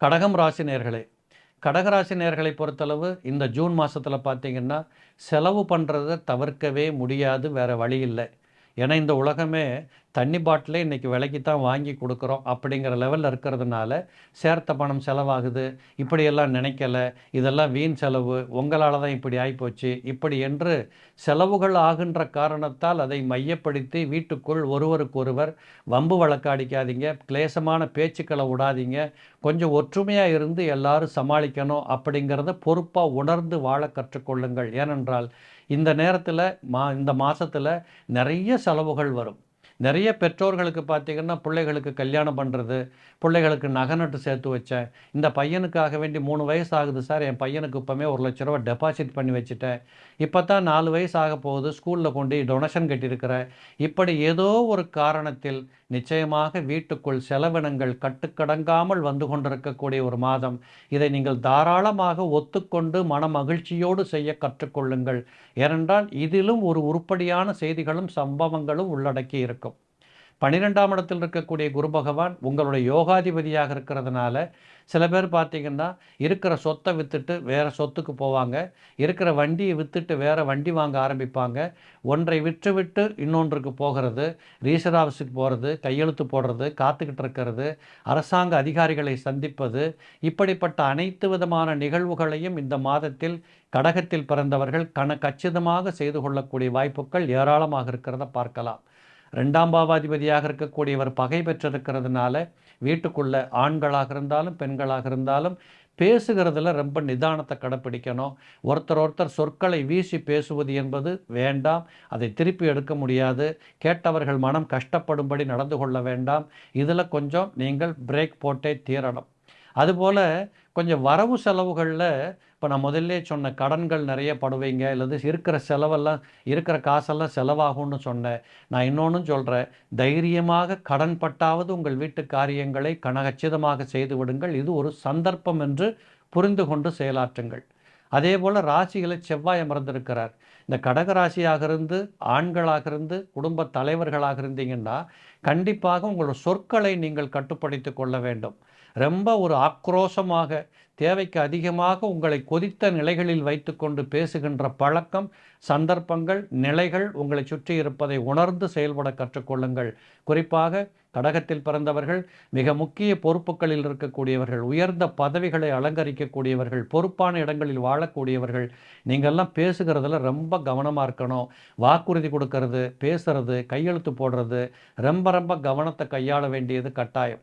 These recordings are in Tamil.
கடகம் ராசி நேர்களே கடகராசி நேர்களை பொறுத்தளவு இந்த ஜூன் மாதத்தில் பார்த்தீங்கன்னா செலவு பண்ணுறத தவிர்க்கவே முடியாது வேறு வழி இல்லை. ஏன்னா இந்த உலகமே தண்ணி பாட்டிலே இன்றைக்கி விலைக்கு தான் வாங்கி கொடுக்குறோம் அப்படிங்கிற லெவலில் இருக்கிறதுனால சேர்த்த பணம் செலவாகுது. இப்படியெல்லாம் நினைக்கல. இதெல்லாம் வீண் செலவு. உங்களால் தான் இப்படி ஆகிப்போச்சு இப்படி என்று செலவுகள் ஆகின்ற காரணத்தால் அதை மையப்படுத்தி வீட்டுக்குள் ஒருவருக்கொருவர் வம்பு வழக்காடிக்காதீங்க கிளேசமான பேச்சுக்களை விடாதீங்க. கொஞ்சம் ஒற்றுமையாக இருந்து எல்லாரும் சமாளிக்கணும் அப்படிங்கிறத பொறுப்பாக உணர்ந்து வாழ கற்றுக்கொள்ளுங்கள். ஏனென்றால் இந்த நேரத்தில் மா இந்த மாதத்தில் நிறைய செலவுகள் வரும். நிறைய பெற்றோர்களுக்கு பார்த்திங்கன்னா பிள்ளைகளுக்கு கல்யாணம் பண்ணுறது பிள்ளைகளுக்கு நகை நட்டு சேர்த்து வச்சேன். இந்த பையனுக்காக வேண்டி மூணு வயசு ஆகுது சார். என் பையனுக்கு இப்போமே ஒரு லட்ச ரூபா டெபாசிட் பண்ணி வச்சுட்டேன். இப்போ தான் நாலு வயசு ஆக போகுது. ஸ்கூலில் கொண்டு டொனேஷன் கட்டியிருக்கிறேன். இப்படி ஏதோ ஒரு காரணத்தில் நிச்சயமாக வீட்டுக்குள் செலவினங்கள் கட்டுக்கடங்காமல் வந்து கொண்டிருக்கக்கூடிய ஒரு மாதம். இதை நீங்கள் தாராளமாக ஒத்துக்கொண்டு மன மகிழ்ச்சியோடு செய்ய கற்றுக்கொள்ளுங்கள். ஏனென்றால் இதிலும் ஒரு உருப்படியான செய்திகளும் சம்பவங்களும் உள்ளடக்கி இருக்கும். பன்னிரெண்டாம் இடத்தில் இருக்கக்கூடிய குரு பகவான் உங்களுடைய யோகாதிபதியாக இருக்கிறதுனால சில பேர் பார்த்திங்கன்னா இருக்கிற சொத்தை விற்றுட்டு வேறு சொத்துக்கு போவாங்க. இருக்கிற வண்டியை விற்றுட்டு வேறு வண்டி வாங்க ஆரம்பிப்பாங்க. ஒன்றை விற்று விட்டு இன்னொன்றுக்கு போகிறது ரீசர் ஆஃபீஸுக்கு போகிறது கையெழுத்து போடுறது காத்துக்கிட்டு இருக்கிறது அரசாங்க அதிகாரிகளை சந்திப்பது இப்படிப்பட்ட அனைத்து விதமான நிகழ்வுகளையும் இந்த மாதத்தில் கடகத்தில் பிறந்தவர்கள் கண கச்சிதமாக செய்து கொள்ளக்கூடிய வாய்ப்புகள் ஏராளமாக இருக்கிறத பார்க்கலாம். ரெண்டாம் பாவாதிபதியாக இருக்கக்கூடியவர் பகை பெற்றிருக்கிறதுனால வீட்டுக்குள்ள ஆண்களாக இருந்தாலும் பெண்களாக இருந்தாலும் பேசுகிறதுல ரொம்ப நிதானத்தை கடைப்பிடிக்கணும். ஒருத்தர் ஒருத்தர் சொற்களை வீசி பேசுவது என்பது வேண்டாம். அதை திருப்பி எடுக்க முடியாது. கேட்டவர்கள் மனம் கஷ்டப்படும்படி நடந்து கொள்ள வேண்டாம். இதில் கொஞ்சம் நீங்கள் பிரேக் போட்டே தீரணும். அதுபோல் கொஞ்சம் வரவு செலவுகளில் இப்போ நான் முதல்ல சொன்ன கடன்கள் நிறைய படுவீங்க இல்லது இருக்கிற செலவெல்லாம் இருக்கிற காசெல்லாம் செலவாகும்னு சொன்னேன் நான் இன்னொன்று சொல்கிறேன் தைரியமாக கடன் பட்டாவது உங்கள் வீட்டு காரியங்களை கனகச்சிதமாக செய்து விடுங்கள். இது ஒரு சந்தர்ப்பம் என்று புரிந்து கொண்டு செயலாற்றுங்கள். அதே போல் ராசிகளை செவ்வாய் அமர்ந்திருக்கிறார். இந்த கடக ராசியாக இருந்து ஆண்களாக இருந்து குடும்ப தலைவர்களாக இருந்தீங்கன்னா கண்டிப்பாக உங்களோட சொற்களை நீங்கள் கட்டுப்படுத்தி கொள்ள வேண்டும். ரொம்ப ஒரு ஆக்ரோஷமாக தேவைக்கு அதிகமாக உங்களை கொதித்த நிலைகளில் வைத்துக்கொண்டு பேசுகின்ற பழக்கம் சந்தர்ப்பங்கள் நிலைகள் உங்களை சுற்றி இருப்பதை உணர்ந்து செயல்பட கற்றுக்கொள்ளுங்கள் குறிப்பாக கடகத்தில் பிறந்தவர்கள் மிக முக்கிய பொறுப்புகளில் இருக்கக்கூடியவர்கள் உயர்ந்த பதவிகளை அலங்கரிக்கக்கூடியவர்கள் பொறுப்பான இடங்களில் வாழக்கூடியவர்கள் நீங்கள்லாம் பேசுகிறதுல ரொம்ப கவனமாக இருக்கணும். வாக்குறுதி கொடுக்கறது பேசுறது கையெழுத்து போடுறது ரொம்ப ரொம்ப கவனத்தை கையாள வேண்டியது கட்டாயம்.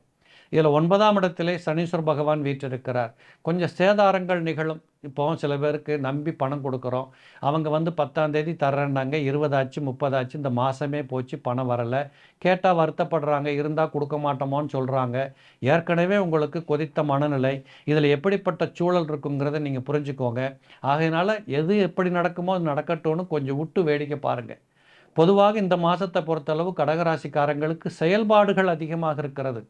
இதில் ஒன்பதாம் இடத்திலே சனீஸ்வர் பகவான் வீற்றிருக்கிறார். கொஞ்சம் சேதாரங்கள் நிகழும். இப்போ சில பேருக்கு நம்பி பணம் கொடுக்குறோம். அவங்க வந்து பத்தாம் தேதி தர்றேன்னாங்க. இருபதாச்சு முப்பதாச்சு இந்த மாதமே போச்சு பணம் வரலை. கேட்டால் வருத்தப்படுறாங்க. இருந்தால் கொடுக்க மாட்டோமோன்னு சொல்கிறாங்க ஏற்கனவே உங்களுக்கு கொதித்த மனநிலை. இதில் எப்படிப்பட்ட சூழல் இருக்குங்கிறத நீங்கள் புரிஞ்சுக்கோங்க. ஆகையினால எது எப்படி நடக்குமோ அது நடக்கட்டும்னு கொஞ்சம் விட்டு வேடிக்கை பாருங்கள் பொதுவாக இந்த மாதத்தை பொறுத்தளவு கடகராசிக்காரங்களுக்கு செயல்பாடுகள் அதிகமாக இருக்கிறது.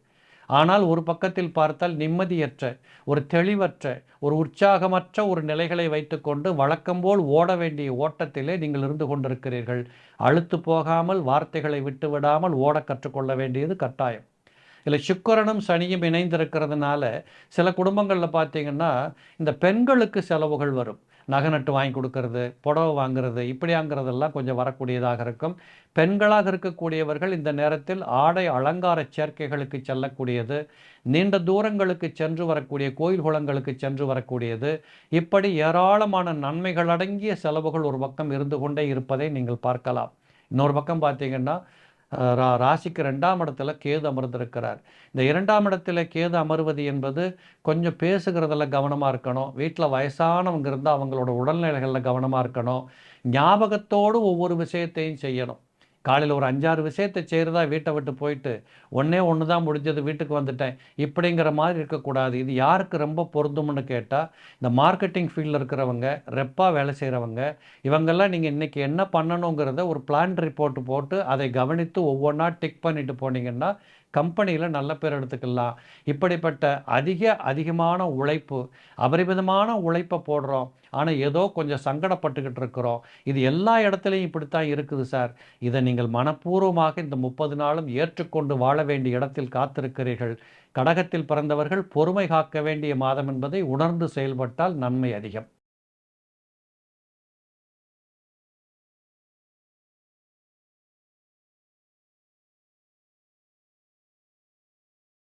ஆனால் ஒரு பக்கத்தில் பார்த்தால் நிம்மதியற்ற ஒரு தெளிவற்ற ஒரு உற்சாகமற்ற ஒரு நிலைகளை வைத்துக்கொண்டு வழக்கம்போல் ஓட வேண்டிய ஓட்டத்திலே நீங்கள் இருந்து கொண்டிருக்கிறீர்கள். அழுத்து போகாமல் வார்த்தைகளை விட்டு விடாமல் ஓட கற்றுக்கொள்ள வேண்டியது கட்டாயம். இல்லை சுக்கரனும் சனியும் இணைந்திருக்கிறதுனால சில குடும்பங்களில் பார்த்தீங்கன்னா இந்த பெண்களுக்கு செலவுகள் வரும். நகை நட்டு வாங்கி கொடுக்கறது புடவை வாங்குறது இப்படியாங்கிறதெல்லாம் கொஞ்சம் வரக்கூடியதாக இருக்கும். பெண்களாக இருக்கக்கூடியவர்கள் இந்த நேரத்தில் ஆடை அலங்கார சேர்க்கைகளுக்கு செல்லக்கூடியது நீண்ட தூரங்களுக்கு சென்று வரக்கூடிய கோயில் குளங்களுக்கு சென்று வரக்கூடியது. இப்படி ஏராளமான நன்மைகள் அடங்கிய செலவுகள் ஒரு பக்கம் இருந்து கொண்டே இருப்பதை நீங்கள் பார்க்கலாம். இன்னொரு பக்கம் பார்த்தீங்கன்னா ரா ராசிக்கு ரெண்டாம் இடத்துல கேது அமர்ந்திருக்கிறார். இந்த இரண்டாம் இடத்துல கேது அமர்வது என்பது கொஞ்சம் பேசுகிறதுல கவனமாக இருக்கணும். வீட்டில் வயசானவங்க இருந்தால் அவங்களோட உடல்நிலைகளில் கவனமாக இருக்கணும். ஞாபகத்தோடு ஒவ்வொரு விஷயத்தையும் செய்யணும். காலையில் ஒரு அஞ்சாறு விஷயத்தை செய்கிறதா வீட்டை விட்டு போயிட்டு ஒன்றே ஒன்று தான் முடிஞ்சது வீட்டுக்கு வந்துட்டேன். இப்படிங்கிற மாதிரி இருக்கக்கூடாது. இது யாருக்கு ரொம்ப பொருந்தும்னு கேட்டால் இந்த மார்க்கெட்டிங் ஃபீல்டில் இருக்கிறவங்க ரெப்பாக வேலை செய்கிறவங்க இவங்கெல்லாம் நீங்கள் இன்றைக்கி என்ன பண்ணணுங்கிறத ஒரு பிளான் ரிப்போர்ட் போட்டு அதை கவனித்து ஒவ்வொன்றா டிக் பண்ணிட்டு போனீங்கன்னா கம்பெனியில் நல்ல பேர் எடுத்துக்கலாம். இப்படிப்பட்ட அதிக அதிகமான உழைப்பு அபரிமிதமான உழைப்பை போடுறோம். ஆனால் ஏதோ கொஞ்சம் சங்கடப்பட்டுக்கிட்டு இருக்கிறோம். இது எல்லா இடத்துலையும் இப்படித்தான் இருக்குது சார். இதை நீங்கள் மனப்பூர்வமாக இந்த முப்பது நாளும் ஏற்றுக்கொண்டு வாழ வேண்டிய இடத்தில் காத்திருக்கிறீர்கள். கடகத்தில் பிறந்தவர்கள் பொறுமை காக்க வேண்டிய மாதம் என்பதை உணர்ந்து செயல்பட்டால் நன்மை அதிகம்.